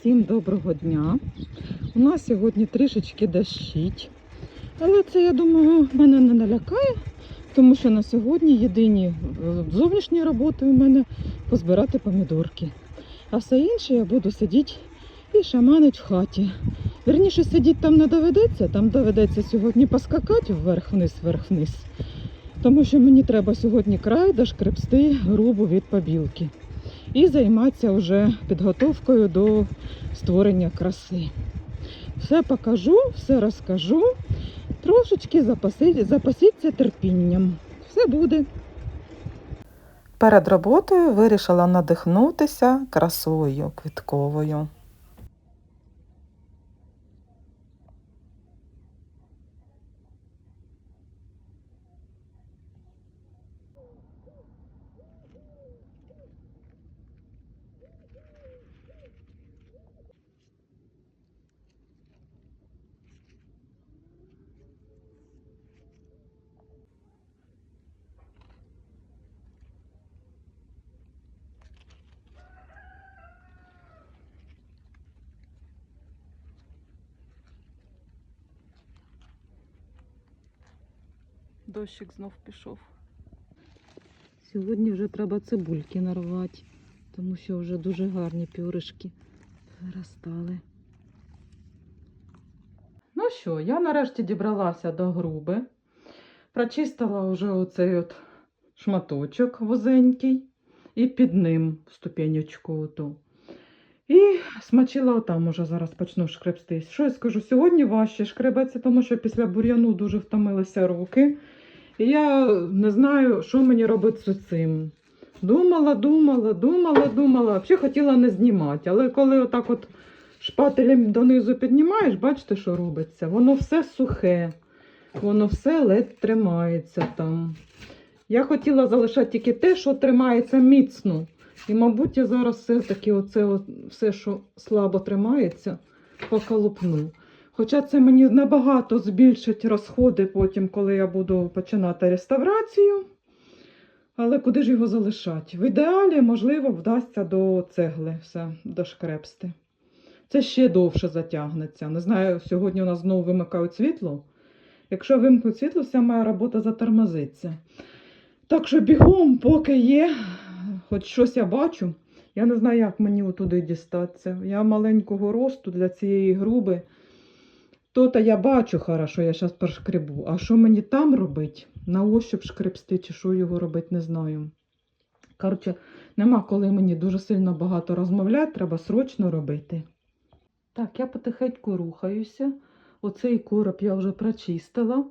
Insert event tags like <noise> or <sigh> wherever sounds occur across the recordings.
Всім доброго дня. У нас сьогодні трішечки дощить. Але це, я думаю, мене не налякає, тому що на сьогодні єдині е, зовнішні роботи у мене позбирати помідорки. А все інше я буду сидіти і шаманить в хаті. Верніше сидіти там не доведеться, там доведеться сьогодні поскакати вверх-вниз, вверх-вниз. Тому що мені треба сьогодні край дошкребсти грубу від побілки і займатися вже підготовкою до створення краси. Все покажу, все розкажу. Трошечки запасіться терпінням. Все буде. Перед роботою вирішила надихнутися красою квітковою. Дощик знов пішов. Сьогодні вже треба цибульки нарвати, тому що вже дуже гарні пюришки виростали. Ну що, я нарешті дібралася до груби. Прочистила вже оцей от шматочок вузенький і під ним ступенечку оту. І смачила отам уже зараз почну шкребстись. Що я скажу, сьогодні важче шкребеться, тому що після бур'яну дуже втомилися руки. І я не знаю, що мені робити з цим. Думала, думала, думала, думала. Взагалі хотіла не знімати. Але коли отак от шпателем донизу піднімаєш, бачите, що робиться? Воно все сухе, воно все ледь тримається там. Я хотіла залишати тільки те, що тримається міцно. І, мабуть, я зараз все-таки оце все, що слабо тримається, поколупну. Хоча це мені набагато збільшить розходи потім, коли я буду починати реставрацію. Але куди ж його залишати? В ідеалі, можливо, вдасться до цегли все дошкрепсти. Це ще довше затягнеться. Не знаю, сьогодні у нас знову вимикають світло. Якщо вимкнуть світло, вся моя робота затормозиться. Так що бігом, поки є, хоч щось я бачу. Я не знаю, як мені отуди дістатися. Я маленького росту для цієї груби. То-то я бачу хорошо, я зараз прошкребу. А що мені там робити? На ощуп шкребсти чи що його робити, не знаю. Коротше, нема коли мені дуже сильно багато розмовляти, треба срочно робити. Так, я потихеньку рухаюся. Оцей короб я вже прочистила.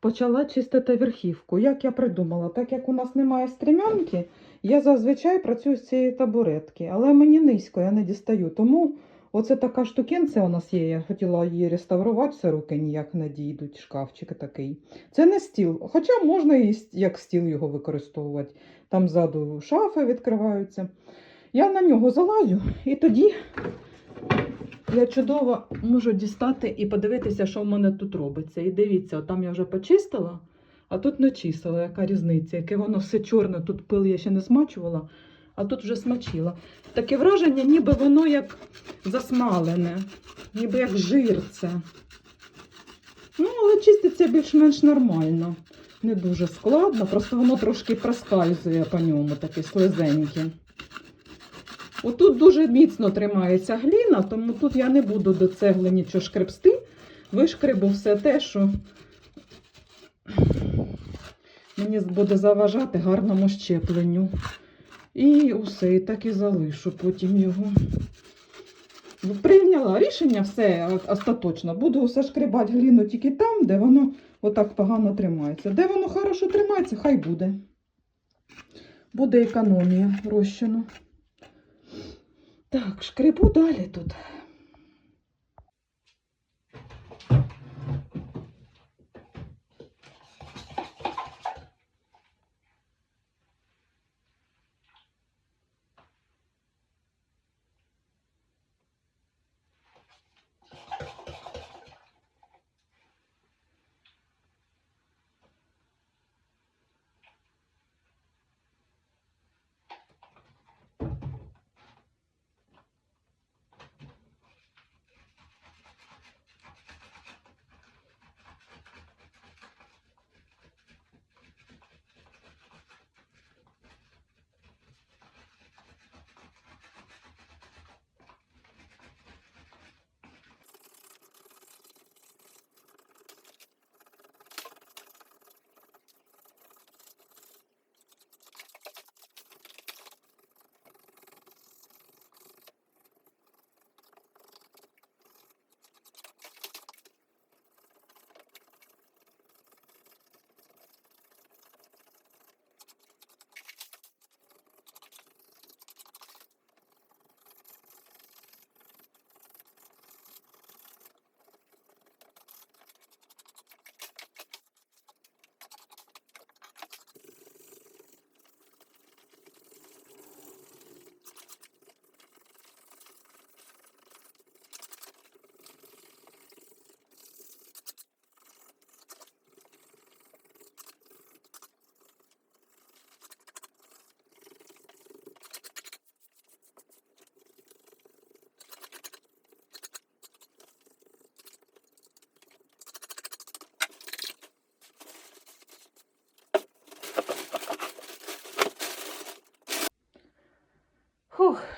Почала чистити верхівку. Як я придумала, так як у нас немає стрімянки, я зазвичай працюю з цієї табуретки, але мені низько, я не дістаю. Тому оце така штукенця у нас є. Я хотіла її реставрувати, все руки ніяк не дійдуть, шкафчик такий. Це не стіл, хоча можна і як стіл його використовувати. Там ззаду шафи відкриваються. Я на нього залазю і тоді я чудово можу дістати і подивитися, що в мене тут робиться. І дивіться, там я вже почистила, а тут не чистила, яка різниця, яке воно все чорне, тут пил я ще не смачувала, а тут вже смачила. Таке враження, ніби воно як засмалене, ніби як жир це. Ну, але чиститься більш-менш нормально. Не дуже складно, просто воно трошки проскальзує по ньому, таке слизеньке. Отут дуже міцно тримається гліна, тому тут я не буду до цегли нічого шкребсти. Вишкребу все те, що мені буде заважати гарному щепленню. І усе, і так і залишу потім його. Ну, Прийняла рішення все остаточно. Буду все шкребати гліну тільки там, де воно отак погано тримається. Де воно хорошо тримається, хай буде. Буде економія розчину. Так, шкребу далі тут.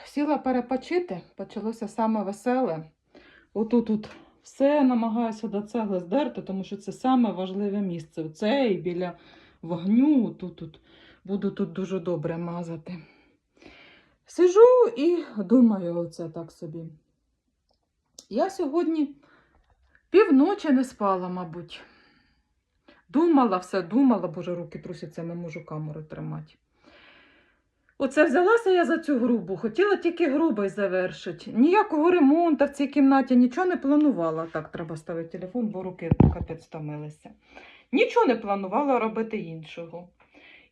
Сіла перепочити, почалося саме веселе. Отут тут все намагаюся до цегли здерти, тому що це саме важливе місце. Оце і біля вогню, тут, тут буду тут дуже добре мазати. Сижу і думаю оце так собі. Я сьогодні півночі не спала, мабуть. Думала, все думала, боже, руки трусяться, не можу камеру тримати. Оце взялася я за цю грубу, хотіла тільки грубий завершити. Ніякого ремонту в цій кімнаті, нічого не планувала. Так, треба ставити телефон, бо руки капець втомилися. Нічого не планувала робити іншого.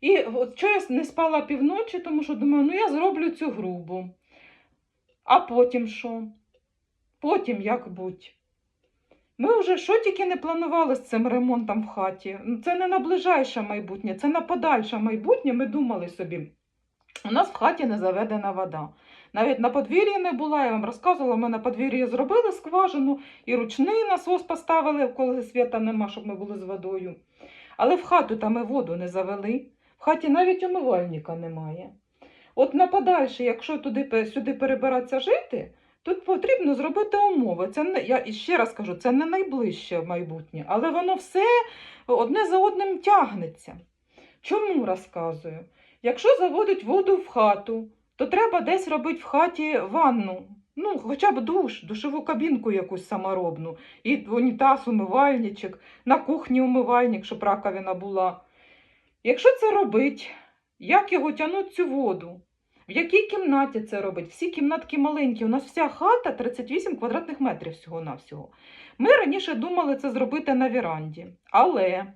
І от що я не спала півночі, тому що думаю, ну я зроблю цю грубу. А потім що? Потім як будь. Ми вже що тільки не планували з цим ремонтом в хаті. Це не на ближайше майбутнє, це на подальше майбутнє. Ми думали собі. У нас в хаті не заведена вода. Навіть на подвір'ї не була, я вам розказувала, ми на подвір'ї зробили скважину і ручний насос поставили, коли світа нема, щоб ми були з водою. Але в хату там ми воду не завели. В хаті навіть умивальника немає. От на подальше, якщо туди сюди перебиратися жити, тут потрібно зробити умови. Це не я ще раз кажу, це не найближче майбутнє, але воно все одне за одним тягнеться. Чому розказую? Якщо заводить воду в хату, то треба десь робити в хаті ванну. Ну, хоча б душ, душову кабінку якусь саморобну, і унітаз, умивальничок, на кухні умивальник, щоб раковина була. Якщо це робить, як його тягнуть цю воду? В якій кімнаті це робить? Всі кімнатки маленькі. У нас вся хата 38 квадратних метрів всього-навсього. Ми раніше думали це зробити на віранді. Але,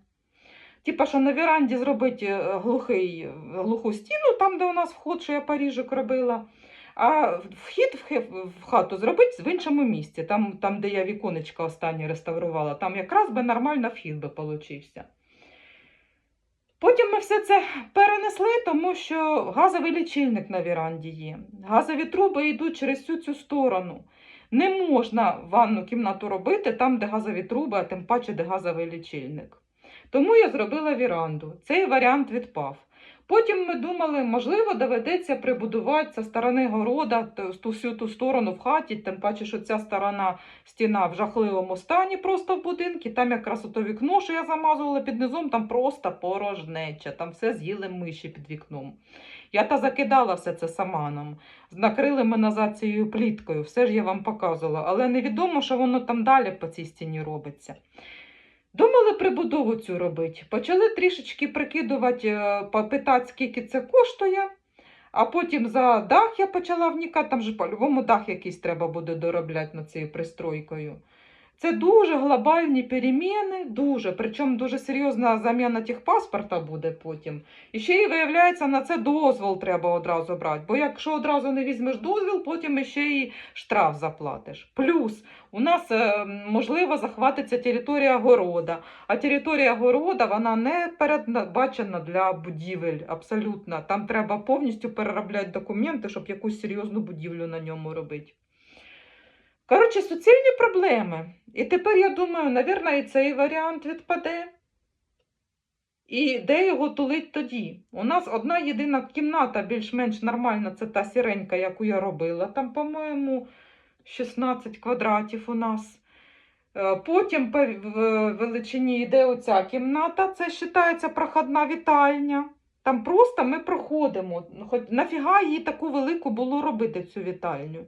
типа, що на віранді зробити е, глухий, глуху стіну, там, де у нас вход, що я поріжок робила. А вхід в хату зробити в іншому місці, там, там де я віконечко останнє реставрувала, там якраз би нормально вхід би получився. Потім ми все це перенесли, тому що газовий лічильник на віранді є. Газові труби йдуть через всю цю сторону. Не можна ванну кімнату робити там, де газові труби, а тим паче, де газовий лічильник. Тому я зробила віранду. Цей варіант відпав. Потім ми думали, можливо, доведеться прибудувати зі сторони города ту всю ту сторону в хаті, тим паче, що ця сторона стіна в жахливому стані просто в будинку. Там якраз ото вікно, що я замазувала під низом, там просто порожнеча, там все з'їли миші під вікном. Я та закидала все це саманом. Накрили ми назад цією пліткою, все ж я вам показувала, але невідомо, що воно там далі по цій стіні робиться. Думали прибудову цю робити. Почали трішечки прикидувати, е, попитати, скільки це коштує. А потім за дах я почала вникати, там же по-любому дах якийсь треба буде доробляти над цією пристройкою. Це дуже глобальні переміни, дуже, причому дуже серйозна заміна техпаспорта буде потім. І ще й виявляється, на це дозвол треба одразу брати. Бо якщо одразу не візьмеш дозвіл, потім ще й штраф заплатиш. Плюс у нас е, можливо захватиться територія города. А територія города вона не передбачена для будівель абсолютно. Там треба повністю переробляти документи, щоб якусь серйозну будівлю на ньому робити. Коротше, суцільні проблеми. І тепер я думаю, навірно, і цей варіант відпаде. І де його тулить тоді? У нас одна єдина кімната більш-менш нормальна, це та сіренька, яку я робила. Там, по-моєму, 16 квадратів у нас. Е, Потім по в- величині йде оця кімната, це вважається проходна вітальня. Там просто ми проходимо. Хоч нафіга їй таку велику було робити цю вітальню.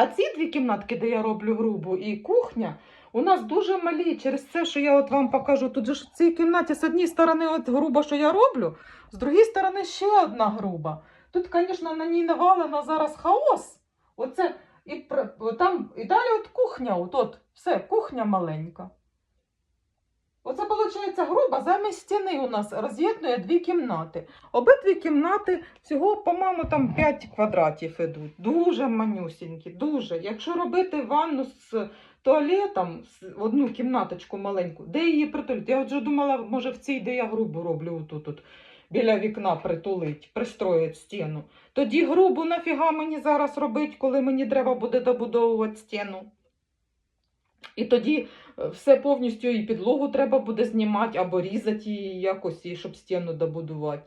А ці дві кімнатки, де я роблю грубу, і кухня, у нас дуже малі. Через це, що я от вам покажу, тут же в цій кімнаті з однієї сторони от груба, що я роблю, з другої сторони ще одна груба. Тут, звісно, на ній навалено зараз хаос. Оце і там, і далі от кухня, от, от все, кухня маленька. Оце, виходить, груба замість стіни у нас роз'єднує дві кімнати. Обидві кімнати всього, по-моєму, там 5 квадратів ідуть. Дуже манюсінькі, дуже. Якщо робити ванну з туалетом, одну кімнаточку маленьку, де її притулити? Я вже думала, може, в цій, де я грубу роблю, отут, от, біля вікна притулить, пристроїть стіну. Тоді грубу нафіга мені зараз робити, коли мені треба буде добудовувати стіну. І тоді е, все повністю і підлогу треба буде знімати або різати її якось, щоб стіну добудувати.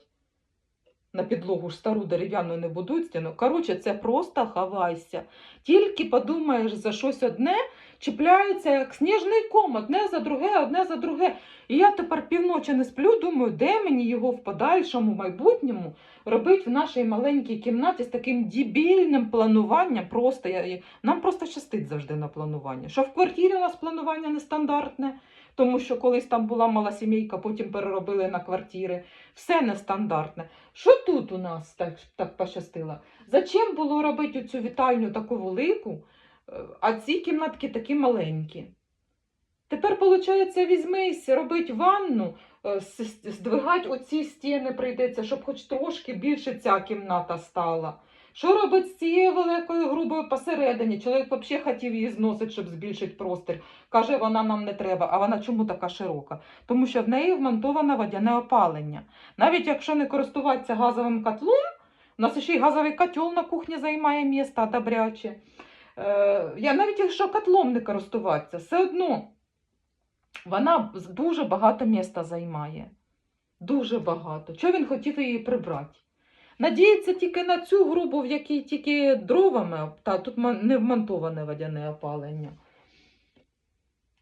На підлогу ж стару дерев'яну не будують стіну. Коротше, це просто хавайся. Тільки подумаєш за щось одне, чіпляється як сніжний ком, одне за друге, одне за друге. І я тепер півночі не сплю, думаю, де мені його в подальшому майбутньому робити в нашій маленькій кімнаті з таким дебільним плануванням. Просто я- нам просто щастить завжди на планування. Що в квартирі у нас планування нестандартне, тому що колись там була мала сімейка, потім переробили на квартири. Все нестандартне. Що тут у нас так, так пощастило? Зачем було робити цю вітальню таку велику, е, а ці кімнатки такі маленькі? Тепер, виходить, візьмись, робить ванну, е, здвигать оці стіни прийдеться, щоб хоч трошки більше ця кімната стала. Що робить з цією великою грубою посередині? Чоловік взагалі хотів її зносити, щоб збільшити простір. Каже, вона нам не треба. А вона чому така широка? Тому що в неї вмонтоване водяне опалення. Навіть якщо не користуватися газовим котлом, у нас ще й газовий котел на кухні займає місце добряче. Е, я навіть якщо котлом не користуватися, все одно вона дуже багато міста займає. Дуже багато. Чого він хотів її прибрати? Надіється тільки на цю грубу, в якій тільки дровами, та тут не вмонтоване водяне опалення.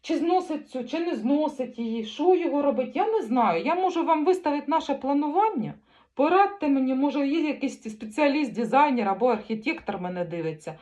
Чи зносить цю, чи не зносить її, що його робить, я не знаю. Я можу вам виставити наше планування. Порадьте мені, може, є якийсь спеціаліст, дизайнер або архітектор мене дивиться.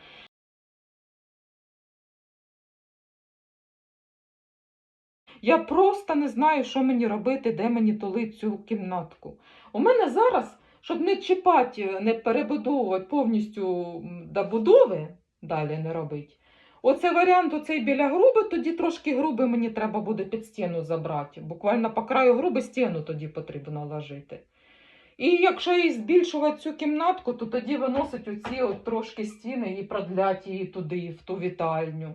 Я просто не знаю, що мені робити, де мені тулити цю кімнатку. У мене зараз, щоб не чіпати, не перебудовувати повністю м, до будови, далі не робити. Оце варіант оцей біля груби, тоді трошки груби мені треба буде під стіну забрати. Буквально по краю груби стіну тоді потрібно ложити. І якщо їй збільшувати цю кімнатку, то тоді виносить оці от трошки стіни і продлять її туди, в ту вітальню.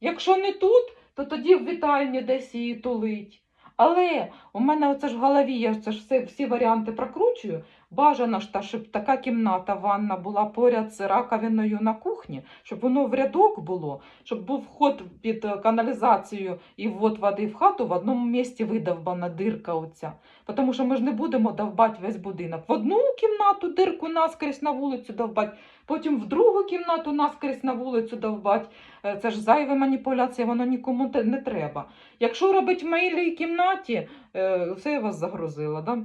Якщо не тут, то тоді в вітальні десь її тулить. Але у мене оце ж в голові, я це ж все, всі варіанти прокручую. Бажано щоб така кімната, ванна була поряд з раковиною на кухні, щоб воно в рядок було, щоб був вход під е, каналізацію і ввод води в хату в одному місці видовбана дирка оця. Тому що ми ж не будемо довбати весь будинок. В одну кімнату дирку наскрізь на вулицю довбати, потім в другу кімнату наскрізь на вулицю довбати. Е, Це ж зайві маніпуляції, воно нікому не треба. Якщо робить в моїй кімнаті, все я вас загрузила, да?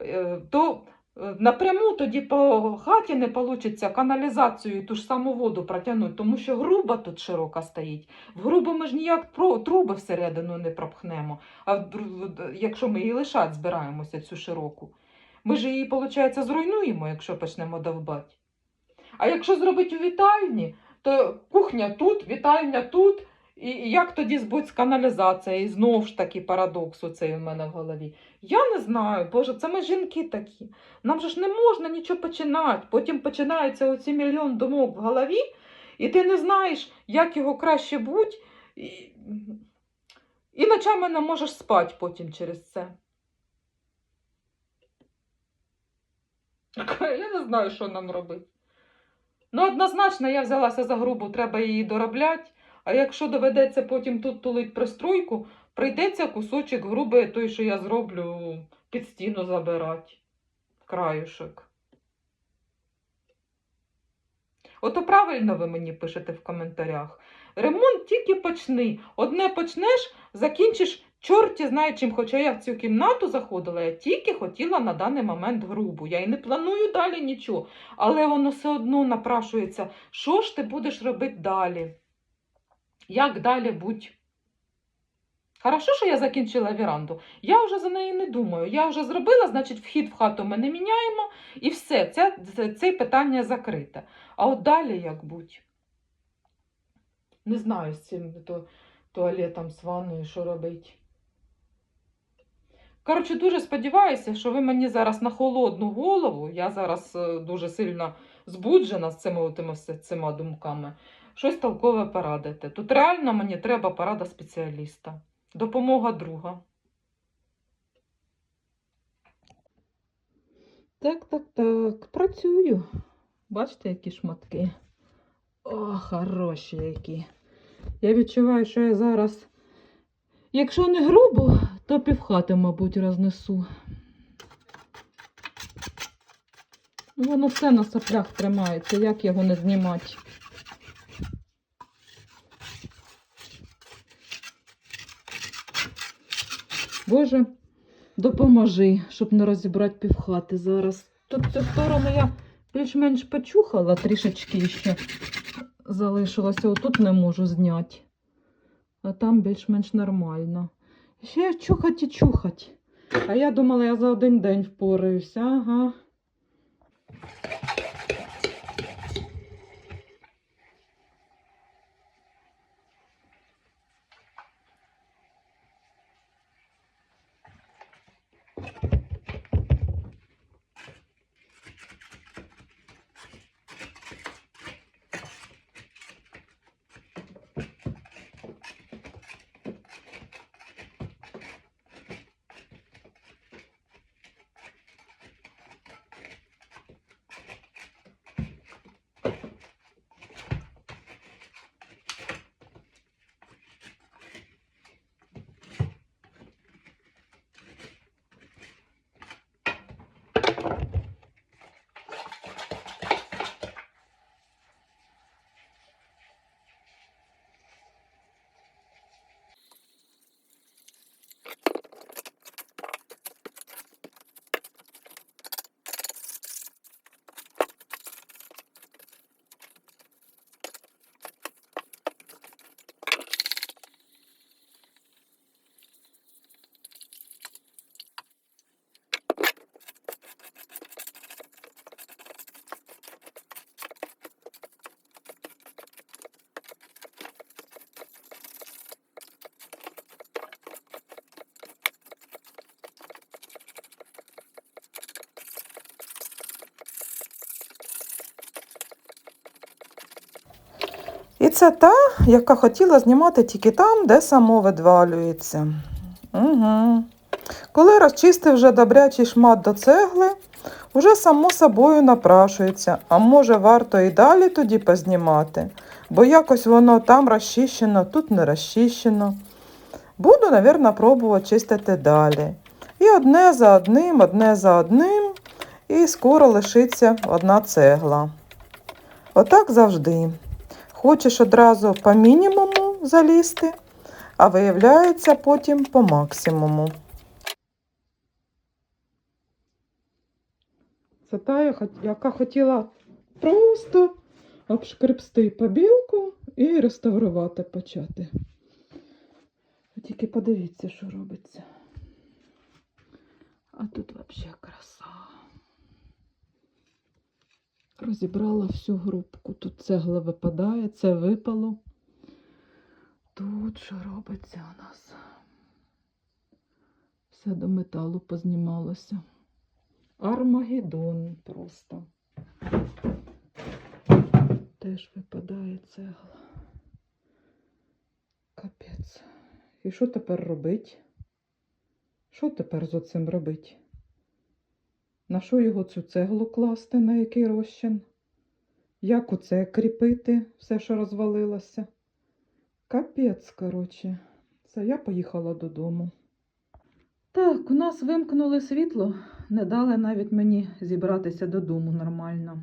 Е, то напряму тоді по хаті не вийде каналізацію ту ж саму воду протягнути, тому що груба тут широка стоїть. В грубу ми ж ніяк труби всередину не пропхнемо, а якщо ми її лишати збираємося, цю широку. Ми ж її, виходить, зруйнуємо, якщо почнемо довбати. А якщо зробити у вітальні, то кухня тут, вітальня тут. І як тоді збуть з каналізацією? І знову ж таки парадокс оцей у мене в голові. Я не знаю, Боже, це ми жінки такі. Нам же ж не можна нічого починати. Потім починаються оці мільйон думок в голові, і ти не знаєш, як його краще бути. І, і ночами не можеш спати потім через це. <laughs> Я не знаю, що нам робити. Ну, однозначно, я взялася за грубу, треба її доробляти. А якщо доведеться потім тут тулить пристройку, прийдеться кусочок грубий, той, що я зроблю, під стіну забирати. Краюшок. Ото правильно ви мені пишете в коментарях. Ремонт тільки почни. Одне почнеш, закінчиш чорті знає чим. Хоча я в цю кімнату заходила, я тільки хотіла на даний момент грубу. Я і не планую далі нічого. Але воно все одно напрашується. Що ж ти будеш робити далі? Як далі будь? Хорошо, що я закінчила віранду. Я вже за неї не думаю. Я вже зробила, значить, вхід в хату ми не міняємо, і все, це, це, питання закрите. А от далі як будь? Не знаю з цим то, туалетом, з ванною, що робити. Коротше, дуже сподіваюся, що ви мені зараз на холодну голову, я зараз е, дуже сильно збуджена з цими, все- цими думками, щось толкове порадите. Тут реально мені треба порада спеціаліста. Допомога друга. Так, так, так, працюю. Бачите, які шматки? О, хороші які. Я відчуваю, що я зараз, якщо не грубо, то півхати, мабуть, рознесу. Воно все на соплях тримається, як його не знімати. Боже, допоможи, щоб не розібрати півхати зараз. Тут цю сторону я більш-менш почухала трішечки ще залишилося. Отут не можу зняти. А там більш-менш нормально. Ще чухать і чухать. А я думала, я за один день впораюся. Ага. Це та, яка хотіла знімати тільки там, де само видвалюється. Угу. Коли розчистив вже добрячий шмат до цегли, вже само собою напрашується, а може варто і далі тоді познімати, бо якось воно там розчищено, тут не розчищено. Буду, навірно, пробувати чистити далі. І одне за одним, одне за одним, і скоро лишиться одна цегла. Отак завжди. Хочеш одразу по мінімуму залізти, а виявляється потім по максимуму. Це та, яка хотіла просто обшкребсти побілку і реставрувати почати. Тільки подивіться, що робиться. А тут взагалі краса. Розібрала всю грубку. Тут цегла випадає, це випало. Тут що робиться у нас? Все до металу познімалося. Армагеддон просто. Теж випадає цегла. Капець. І що тепер робить? Що тепер з оцим робить? На що його цю цеглу класти, на який розчин? Як оце кріпити, все, що розвалилося? Капець, коротше. Це я поїхала додому. Так, у нас вимкнули світло, не дали навіть мені зібратися додому нормально.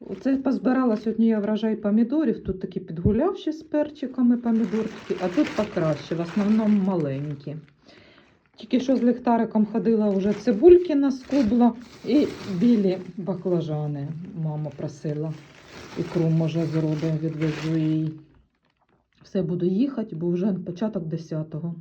Оце позбирала сьогодні я врожай помідорів. Тут такі підгулявші з перчиками помідорчики, а тут покраще, в основному маленькі. Тільки що з ліхтариком ходила вже цибульки наскубла і білі баклажани. Мама просила. Ікру, може, зробимо, відвезу їй. Все буду їхати, бо вже початок 10-го.